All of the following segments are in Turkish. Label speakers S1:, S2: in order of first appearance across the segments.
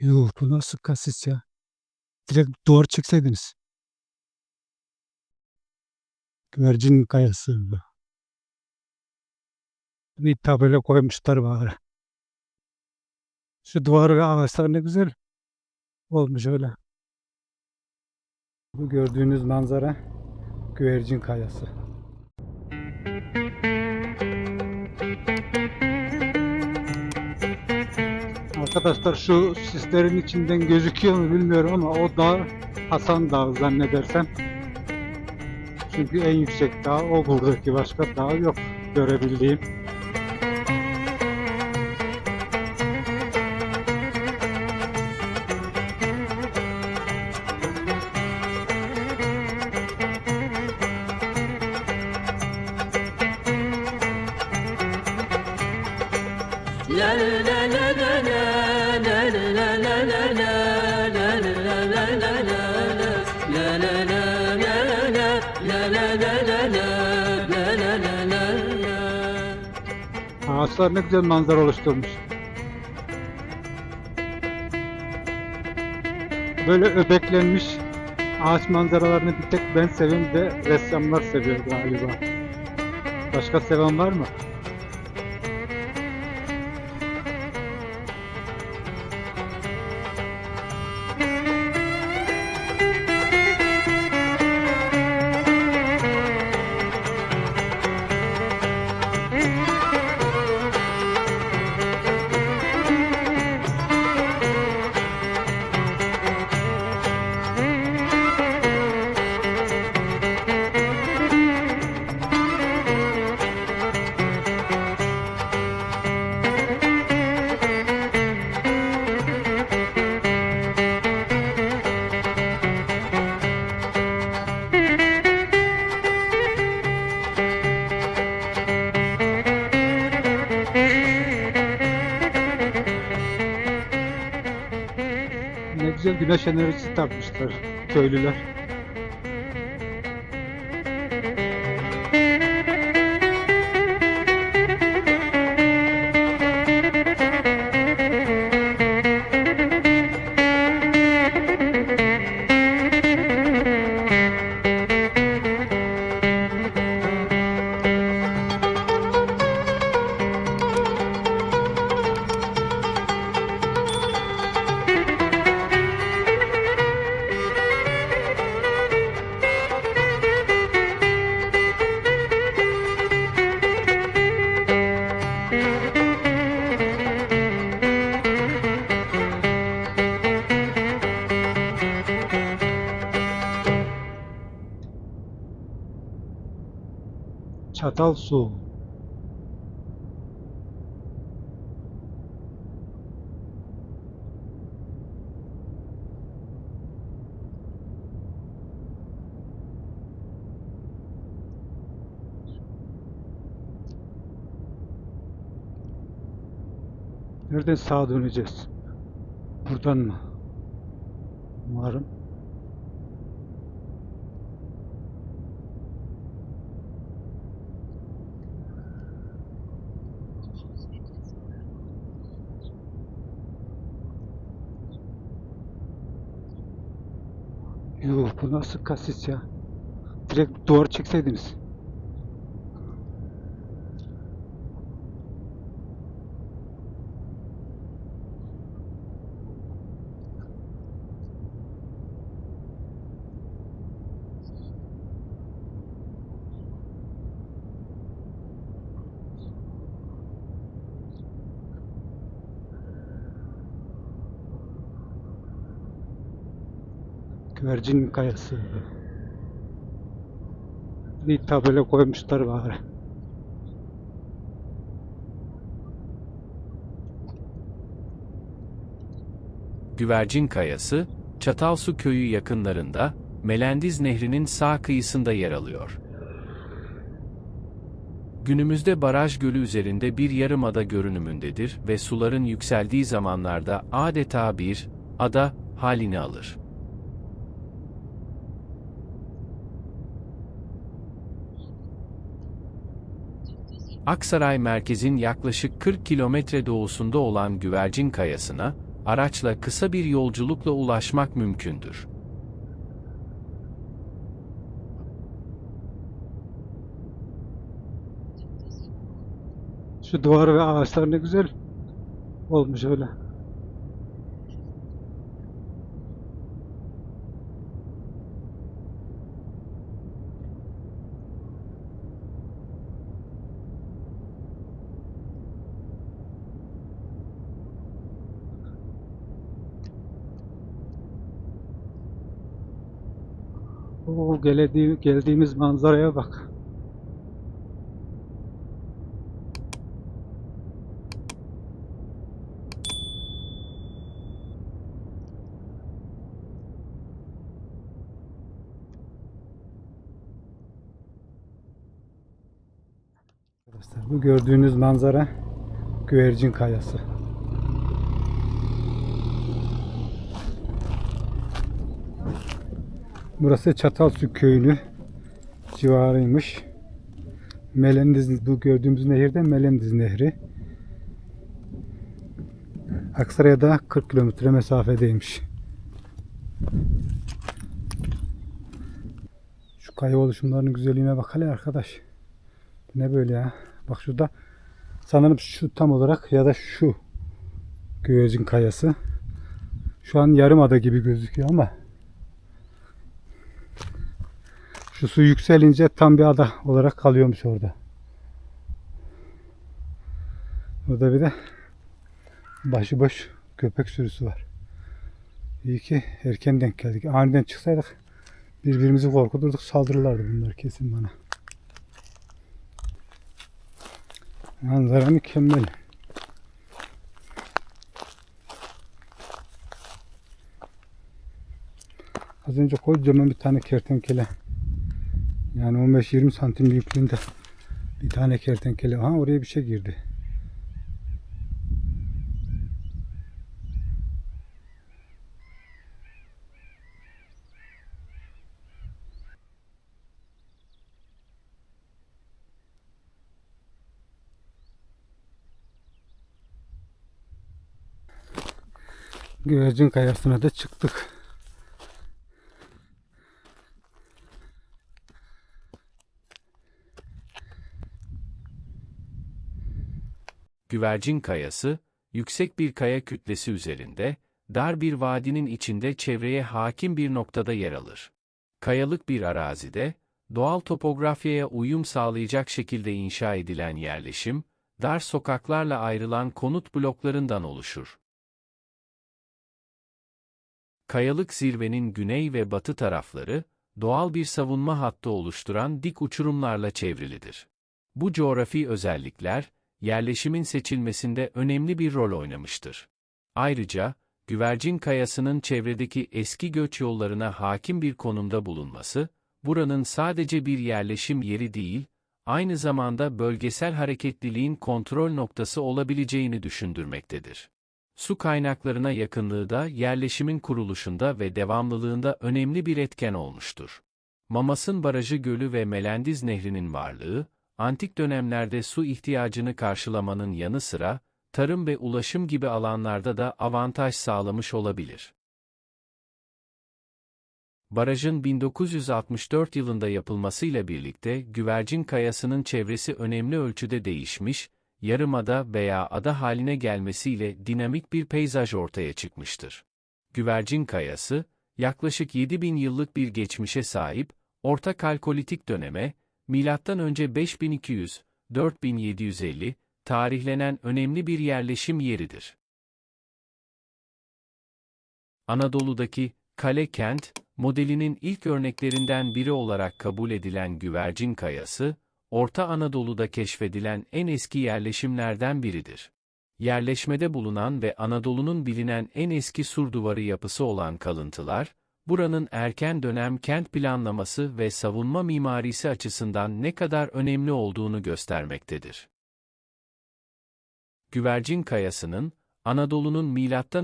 S1: Yuh bu nasıl kasis ya? Direkt duvar çekseydiniz. Güvercin kayası. Bir tabela koymuşlar bari. Şu duvarı ağaçlar ne güzel olmuş öyle. Bu gördüğünüz manzara güvercin kayası. Arkadaşlar şu sislerin içinden gözüküyor mu bilmiyorum ama o dağ Hasan Dağı zannedersem. Çünkü en yüksek dağ o buradaki başka dağ yok görebildiğim. Ağaçlar ne güzel manzara oluşturmuş. Böyle öbeklenmiş ağaç manzaralarını bir tek ben seviyorum de ressamlar seviyor galiba. Başka seven var mı? Güneş enerjisi takmışlar köylüler. Çatal su. Nereden sağa döneceğiz? Buradan mı? Umarım. Yuh bu nasıl kasis ya? Direkt duvar çekseydiniz. Güvercin kayası. Bir tabela koymuşlar bari.
S2: Güvercin Kayası, Çatalsu köyü yakınlarında, Melendiz Nehri'nin sağ kıyısında yer alıyor. Günümüzde baraj gölü üzerinde bir yarımada görünümündedir ve suların yükseldiği zamanlarda adeta bir ada halini alır. Aksaray merkezin yaklaşık 40 kilometre doğusunda olan Güvercin Kayası'na, araçla kısa bir yolculukla ulaşmak mümkündür.
S1: Şu duvar ve ağaçlar ne güzel olmuş öyle. Oo, geldiğimiz manzaraya bak. Arkadaşlar bu gördüğünüz manzara Güvercin Kayası. Burası Çatalsu köyünü civarıymış. Melendiz bu gördüğümüz nehirde Melendiz Nehri. Aksaray'a da 40 kilometre mesafedeymiş. Şu kaya oluşumlarının güzelliğine bak hele arkadaş. Ne böyle ya? Bak şurada sanırım şu tam olarak ya da şu Göğezin Kayası. Şu an yarım ada gibi gözüküyor ama şu su yükselince tam bir ada olarak kalıyormuş orada. Burada bir de başıboş köpek sürüsü var. İyi ki erken denk geldik. Aniden çıksaydık birbirimizi korkuturduk saldırırlardı bunlar kesin bana. Manzara mükemmel. Az önce kocaman bir tane kertenkele. Yani 15-20 santim büyüklüğünde bir tane kertenkele. Ha oraya bir şey girdi. Güvercin kayasına da çıktık.
S2: Güvercin Kayası, yüksek bir kaya kütlesi üzerinde, dar bir vadinin içinde çevreye hakim bir noktada yer alır. Kayalık bir arazide, doğal topografyaya uyum sağlayacak şekilde inşa edilen yerleşim, dar sokaklarla ayrılan konut bloklarından oluşur. Kayalık zirvenin güney ve batı tarafları, doğal bir savunma hattı oluşturan dik uçurumlarla çevrilidir. Bu coğrafi özellikler, yerleşimin seçilmesinde önemli bir rol oynamıştır. Ayrıca, Güvercin Kayası'nın çevredeki eski göç yollarına hakim bir konumda bulunması, buranın sadece bir yerleşim yeri değil, aynı zamanda bölgesel hareketliliğin kontrol noktası olabileceğini düşündürmektedir. Su kaynaklarına yakınlığı da yerleşimin kuruluşunda ve devamlılığında önemli bir etken olmuştur. Mamas'ın Barajı Gölü ve Melendiz Nehri'nin varlığı, antik dönemlerde su ihtiyacını karşılamanın yanı sıra, tarım ve ulaşım gibi alanlarda da avantaj sağlamış olabilir. Barajın 1964 yılında yapılmasıyla birlikte Güvercin Kayası'nın çevresi önemli ölçüde değişmiş, yarımada veya ada haline gelmesiyle dinamik bir peyzaj ortaya çıkmıştır. Güvercin Kayası, yaklaşık 7000 yıllık bir geçmişe sahip, Orta Kalkolitik döneme, Milattan önce 5200, 4750 tarihlenen önemli bir yerleşim yeridir. Anadolu'daki kale kent modelinin ilk örneklerinden biri olarak kabul edilen Güvercin Kayası, Orta Anadolu'da keşfedilen en eski yerleşimlerden biridir. Yerleşmede bulunan ve Anadolu'nun bilinen en eski sur duvarı yapısı olan kalıntılar, buranın erken dönem kent planlaması ve savunma mimarisi açısından ne kadar önemli olduğunu göstermektedir. Güvercin Kayası'nın, Anadolu'nun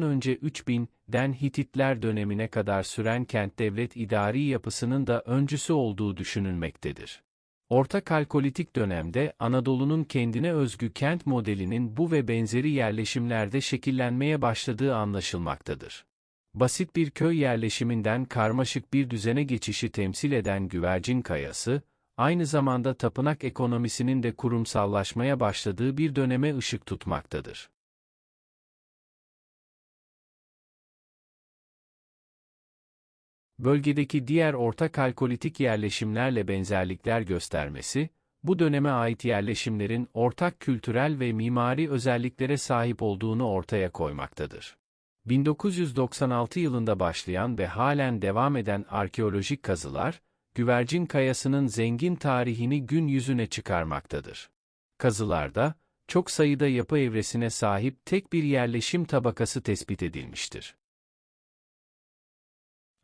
S2: önce 3000'den Hititler dönemine kadar süren kent devlet idari yapısının da öncüsü olduğu düşünülmektedir. Orta Kalkolitik dönemde Anadolu'nun kendine özgü kent modelinin bu ve benzeri yerleşimlerde şekillenmeye başladığı anlaşılmaktadır. Basit bir köy yerleşiminden karmaşık bir düzene geçişi temsil eden güvercin kayası, aynı zamanda tapınak ekonomisinin de kurumsallaşmaya başladığı bir döneme ışık tutmaktadır. Bölgedeki diğer orta kalkolitik yerleşimlerle benzerlikler göstermesi, bu döneme ait yerleşimlerin ortak kültürel ve mimari özelliklere sahip olduğunu ortaya koymaktadır. 1996 yılında başlayan ve halen devam eden arkeolojik kazılar, Güvercin Kayası'nın zengin tarihini gün yüzüne çıkarmaktadır. Kazılarda, çok sayıda yapı evresine sahip tek bir yerleşim tabakası tespit edilmiştir.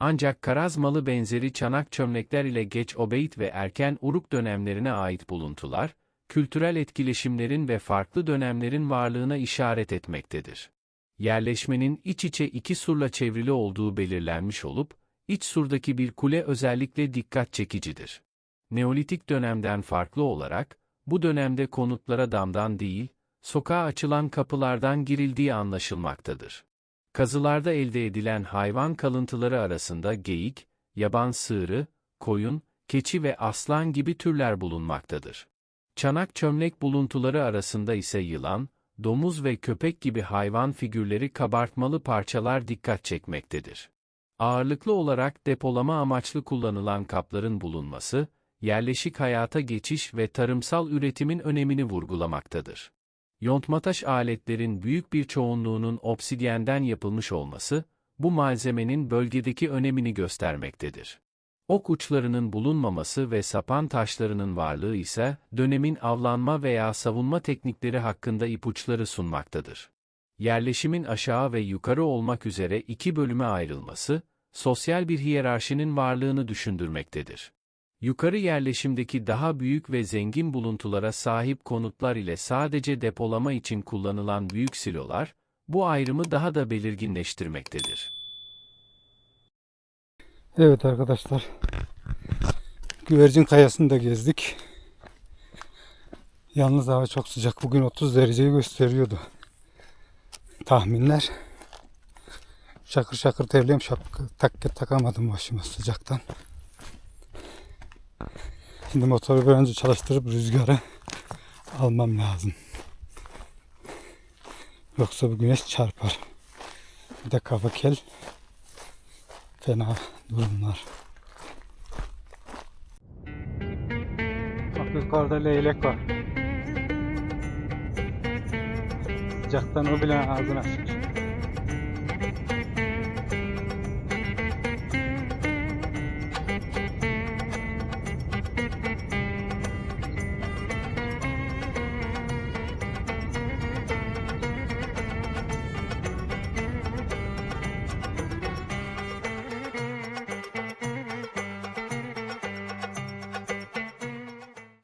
S2: Ancak karazmalı benzeri çanak çömlekler ile geç Obeyt ve erken Uruk dönemlerine ait buluntular, kültürel etkileşimlerin ve farklı dönemlerin varlığına işaret etmektedir. Yerleşmenin iç içe iki surla çevrili olduğu belirlenmiş olup, iç surdaki bir kule özellikle dikkat çekicidir. Neolitik dönemden farklı olarak, bu dönemde konutlara damdan değil, sokağa açılan kapılardan girildiği anlaşılmaktadır. Kazılarda elde edilen hayvan kalıntıları arasında geyik, yaban sığırı, koyun, keçi ve aslan gibi türler bulunmaktadır. Çanak çömlek buluntuları arasında ise yılan, domuz ve köpek gibi hayvan figürleri kabartmalı parçalar dikkat çekmektedir. Ağırlıklı olarak depolama amaçlı kullanılan kapların bulunması, yerleşik hayata geçiş ve tarımsal üretimin önemini vurgulamaktadır. Yontmataş aletlerin büyük bir çoğunluğunun obsidyenden yapılmış olması, bu malzemenin bölgedeki önemini göstermektedir. Ok uçlarının bulunmaması ve sapan taşlarının varlığı ise, dönemin avlanma veya savunma teknikleri hakkında ipuçları sunmaktadır. Yerleşimin aşağı ve yukarı olmak üzere iki bölüme ayrılması, sosyal bir hiyerarşinin varlığını düşündürmektedir. Yukarı yerleşimdeki daha büyük ve zengin buluntulara sahip konutlar ile sadece depolama için kullanılan büyük silolar, bu ayrımı daha da belirginleştirmektedir.
S1: Evet arkadaşlar. Güvercin Kayası'nı da gezdik. Yalnız hava çok sıcak. Bugün 30 dereceyi gösteriyordu. Tahminler. Şakır şakır terliyorum. Şapka tak takamadım başıma sıcaktan. Şimdi motoru bir önce çalıştırıp rüzgarı almam lazım. Yoksa bu güneş çarpar. Bir de kafa kel. Fena durumlar. Bak yukarıda leylek var. Sıcaktan o bile ağzını açmış.